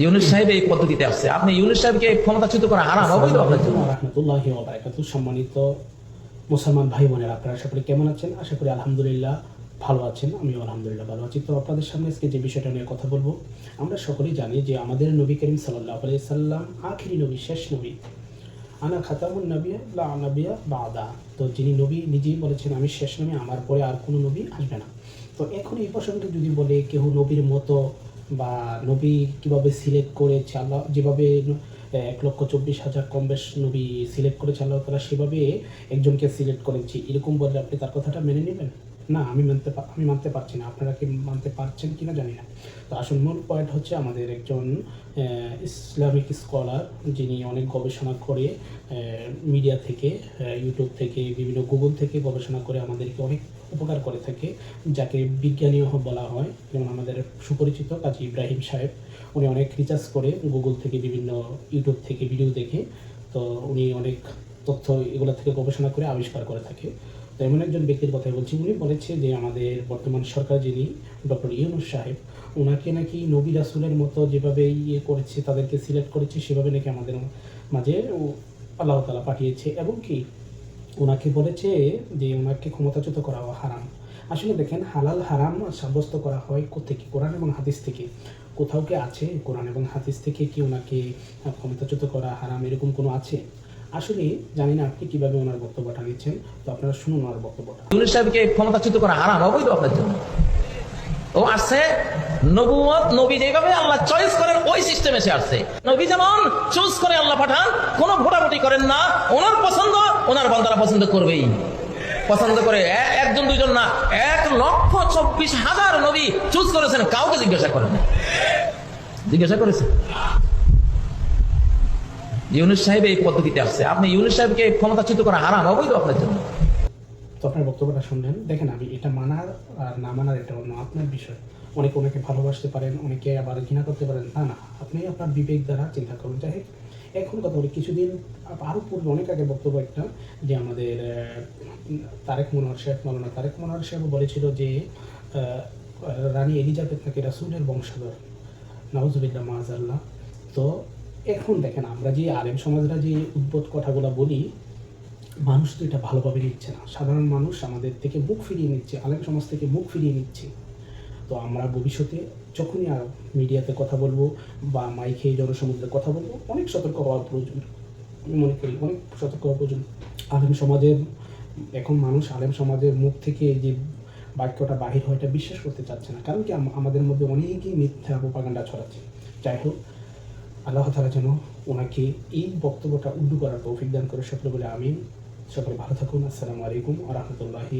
ইউনুস সাহেব এই পদ্ধতিতে আসছে। আপনি ইউনুস সাহেবকে ক্ষমতাচ্যুত করা হারাম অবৈধ আপনার জন্য। সম্মানিত মুসলমান ভাই বোনেরা আপনারা সকলে কেমন আছেন? আশা করি আলহামদুলিল্লাহ ভালো আছেন আমিও আলহামদুলিল্লাহ ভালো আছি। তো আপনাদের সামনে আজকে যে বিষয়টা নিয়ে কথা বলব আমরা সকলেই জানি যে আমাদের নবী করিম সাল্লাহ আলি সাল্লাম আখিরি নবী শেষ নবী। আনা খাতামুন নবিয়া লা নবিয়া বাদা। তো যিনি নবী নিজেই বলেছেন আমি শেষ নবী আমার পরে আর কোনো নবী আসবে না। তো এখন এই প্রসঙ্গে যদি বলে কেউ নবীর মতো বা নবী কীভাবে সিলেক্ট করেছে আল্লাহ যেভাবে এক লক্ষ চব্বিশ হাজার কম বেশ নবী সিলেক্ট করেছে আল্লাহ তারা সেভাবে একজনকে সিলেক্ট করেছি। এরকম বললে আপনি তার কথাটা মেনে নেবেন? না, আমি মানতে আমি মানতে পারছি না। আপনারা কি মানতে পারছেন কিনা জানি না। তো আসল মূল পয়েন্ট হচ্ছে আমাদের একজন ইসলামিক স্কলার যিনি অনেক গবেষণা করে মিডিয়া থেকে ইউটিউব থেকে, বিভিন্ন গুগল থেকে গবেষণা করে আমাদেরকে অনেক উপকার করে থাকে, যাকে বিজ্ঞানীয় বলা হয়। যেমন আমাদের সুপরিচিত কাজী ইব্রাহিম সাহেব, উনি অনেক রিসার্চ করে গুগল থেকে বিভিন্ন ইউটিউব থেকে ভিডিও দেখে। তো উনি অনেক তথ্য এগুলো থেকে গবেষণা করে আবিষ্কার করে থাকে। এমন একজন ব্যক্তির কথা বলছি, উনি বলেছে যে আমাদের বর্তমান সরকার যিনি, ডক্টর ইউনুস সাহেব ওনাকে নাকি নবী রাসুলের মতো যেভাবে ইয়ে করেছে, তাদেরকে সিলেক্ট করেছে, সেভাবে নাকি আমাদের মাঝে আল্লাহ তালা পাঠিয়েছে। এবং কি ওনাকে বলেছে যে ওনাকে ক্ষমতাচ্যুত করা হারাম। আসলে দেখেন, হালাল হারাম সাব্যস্ত করা হয় কোথেকে কোরআন এবং হাদিস থেকে। কোথাও কি আছে? কোরআন এবং হাদিস থেকে কি ওনাকে ক্ষমতাচ্যুত করা হারাম এরকম কোনো আছে? আসলে জানি না আপনি কীভাবে ওনার বক্তব্যটা নিচ্ছেন তো আপনারা শুনুন ওনার বক্তব্যটা। ইউনুস সাহেবকে ক্ষমতাচ্যুত করা হারাম, অবৈধ আপনার জন্য। ও আসছে নবুয়ত নবী যেভাবে আল্লাহ চয়েস করেন, ওই সিস্টেমে সে আসছে। নবী যেমন চুজ করে আল্লাহ পাঠান, কোনো ভোটাভুটি করেন না, ওনার পছন্দ, ওনার বান্দারা পছন্দ করবেই। পছন্দ করে একজন, দুইজন না, এক লক্ষ চব্বিশ হাজার নবী চুজ করেছেন, কাউকে জিজ্ঞাসা করেন জিজ্ঞাসা করেছেন? ইউনুস সাহেব এই পদ্ধতিতে আসছে। আপনি ইউনুস সাহেবকে ক্ষমতাচ্যুত করা হারাম, অবৈধ আপনার জন্য। তো আপনার বক্তব্যটা শুনলেন। দেখেন, আমি এটা মানার আর না মানার এটা অন্য আপনার বিষয়। অনেকে ওনাকে ভালোবাসতে পারেন, অনেকে আবার ঘৃণা করতে পারেন। তা না, আপনি আপনার বিবেক দ্বারা চিন্তা করুন। যাই এখন কথা বলি, কিছুদিন আরও পূর্বে অনেক আগে বক্তব্য একটা যে আমাদের তারেক মনোহর সাহেব মৌলানা তারেক মনোহর সাহেব বলেছিল যে রানী এলিজাবেথ নাকি রাসুলের বংশধর। নওয়াজুবিল্লাহ মাহাজাল্লাহ তো এখন দেখেন আমরা যে আলেম সমাজরা যে উদ্ভট কথাগুলো বলি, মানুষ তো এটা ভালোভাবে নিচ্ছে না। সাধারণ মানুষ আমাদের থেকে মুখ ফিরিয়ে নিচ্ছে, আলেম সমাজ থেকে মুখ ফিরিয়ে নিচ্ছে। তো আমরা ভবিষ্যতে যখনই আর মিডিয়াতে কথা বলব বা মাইকে জনসমুদ্রে কথা বলব, অনেক সতর্ক হওয়া প্রয়োজন। আমি মনে করি অনেক সতর্ক হওয়া প্রয়োজন। আলেম সমাজের, এখন মানুষ আলেম সমাজের মুখ থেকে যে বাক্যটা বাহির হয়, এটা বিশ্বাস করতে চাচ্ছে না। কারণ কি আমাদের মধ্যে অনেকেই মিথ্যা প্রপাগান্ডা ছড়াচ্ছে। যাই হোক আল্লাহ তালা যেন ওনাকে এই বক্তব্যটা উল্লু করার তৌফিক দান করে সকলে বলে আমিন। সকলে ভালো থাকুন। আসসালামু আলাইকুম আ রহমতুল্লাহি